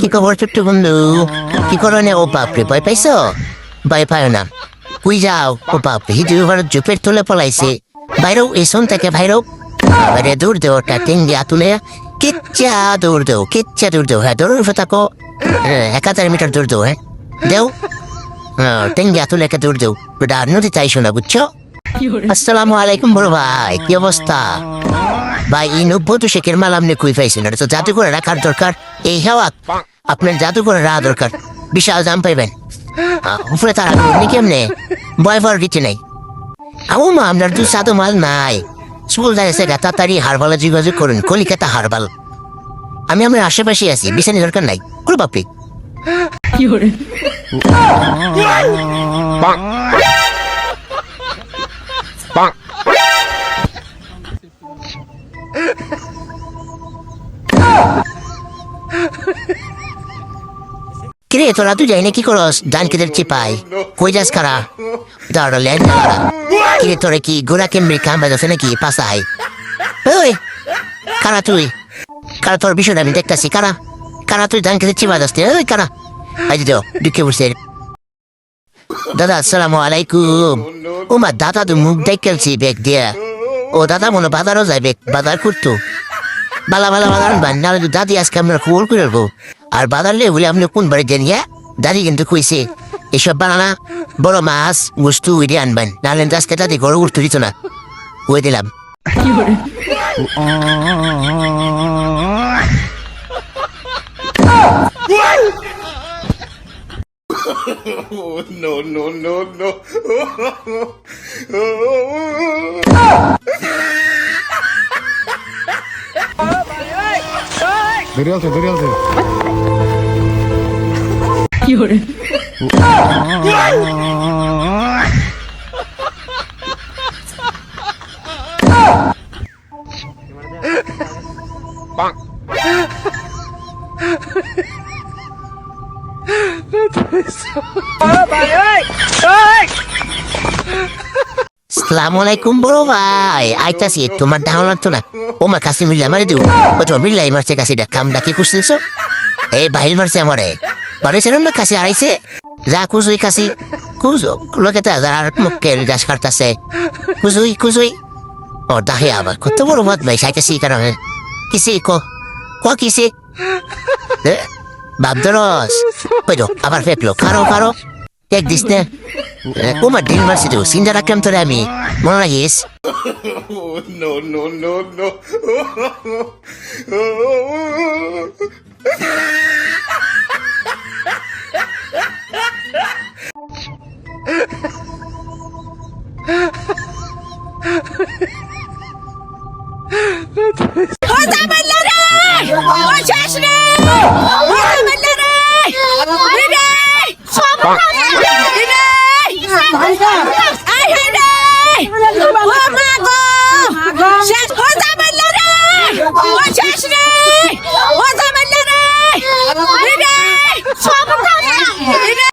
কি খবর ছোট্ট বন্ধু? কি করো নে ও বাপরে ভয় পাইছো? ভয় পায় না। কুই যাও। ও বাপরে হিজু ঘর জুপের তুলে পলাইছে। বাইরেও এসন থেকে বাইরেও বাইরে দূর দেও ওটা টেঙ্গিয়া তুলে কিচ্ছা দূর দেও কিচ্ছা দূর দেও হ্যাঁ দৌড় উঠে থাকো এক হাজার মিটার দূর দেও হ্যাঁ দেও। হ্যাঁ, টেঙ্গিয়া তুলে একে দূর দেও। ওটা নদীতে আইসো না বুঝছ? আসসালামু আলাইকুম বড় ভাই কি অবস্থা ভাই এই নব্য তো শেখের মাল আপনি কুই পাইছেন? তো জাদু করে রাখার দরকার। এই হেওয়া আপনার জাদু করে রাখা দরকার। বিশাল দাম পাইবেন। উপরে তার আপনি কেমনে? ভয় পাওয়ার কিছু নেই। আমু মা আপনার দু সাদু মাল নাই। স্কুল গা তাড়াতাড়ি হারবালে যোগাযোগ করুন কলিকাতা হারবাল আমি আমার আশেপাশে আছি বিছানি দরকার নাই। ওর বাপি কিরে, তোরা তুই যাই না কি করস? ডান কেদের চিপাই। কই যাস কারা দাঁড়া লেন কিরে, তোরে কি গোড়া কেমনি কাম বাজাছে নাকি? পাসাই। ওই কারা তুই। কারা তোর বিষয়টা আমি দেখতেছি। কারা কারা তুই ডান কেদের চিপা যাস ওই কারা আজ তো ঢুকে বসে দাদা, আসসালামু আলাইকুম। ও মা দাদা তো মুখ দেখেছি বেগ দিয়া। ও দাদা, মনে বাজারও যায় বেগ বাজার করতো। বালা বালা বালা, বান নাহলে তো দাদি আজকে আমরা খবর করে আর বাজারলে বলে আপনি কোন বাড়ি দেন ইয়া দাদি কিন্তু কইছে এসব বানানা বড় মাছ বস্তু উইডে আনবেন নাহলে আজকে দাদি ঘরে উঠতে দিত না। ওই দিলাম। no, no, no, no. সালাম আলাইকুম বড় ভাই। আইতাছি, তোমার ধারণা লাগতো না। ও মা কাছে মিল্লা মারি দিও। ও তোমার মিল্লাই মারছে কাছে কাম ডাকি কুসতেছ এই বাহির মারছে আমারে। না কাছে আড়াইছে যা কুজুই কাছি কুজো লোকে তো আর মুখের গাছ কাটতাছে কুজুই কুজুই ও দাহে আবার কত বড় মত ভাই সাইতেছি কারণে কিসে কো ক কিসে বাবদরস কইলো আবার ফেকলো কারও কারও এক দিস না ওমা ডিল মারছি তো সিনজা রাখলাম তোরে আমি মনে রাখিস Oh, no, no, no, no. ও মা গো